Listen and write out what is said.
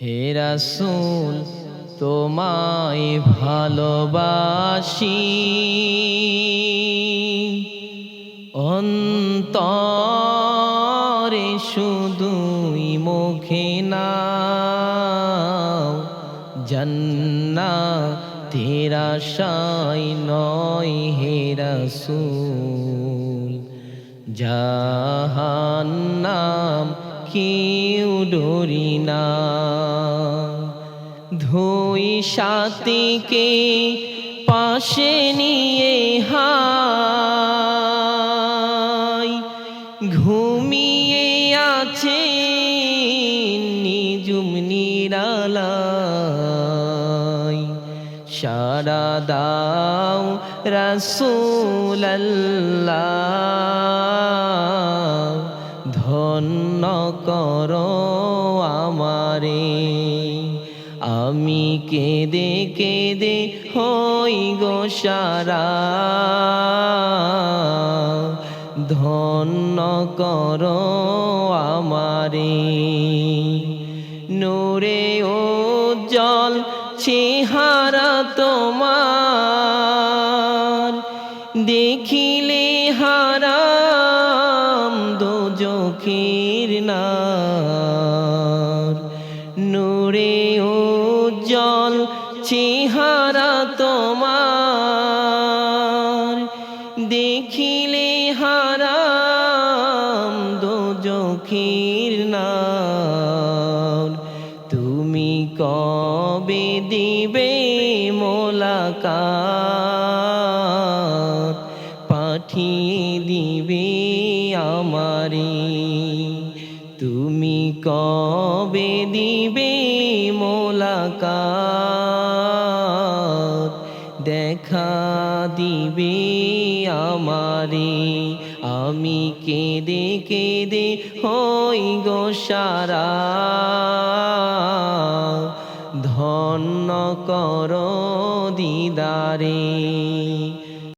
হে রাসূল, তোমায় ভালোবাসি। অন্তরে শুধুই মুখে না জন্না তেরা শাই নয় হে রাসূল। জাহান্নাম কেউ ডরি না। ধুই সাথীকে পাশে নিয়ে হাই। ঘুমিয়ে আছে নিজুম নিরালাই সারা দাও রসুল্লাহ ধন্য করো আমারে। আমি কেঁদে কেঁদে হই গো সারা। ধন্য করো আমারে। নূরে ও জল চেহারা তোমার। দেখিলে হারাম দো চোখের নার। নূরে ও জল চেহারা তোমার। দেখিলে হারাম দো চোখের নার। তুমি কবে দিবে মোলাকাত? পাঠিয়ে আমারে, তুমি কবে দিবে মোলাকাত? দেখা দিবে আমারে, আমি কেঁদে কেঁদে হই গো সারা। ধন্য কর দিদারে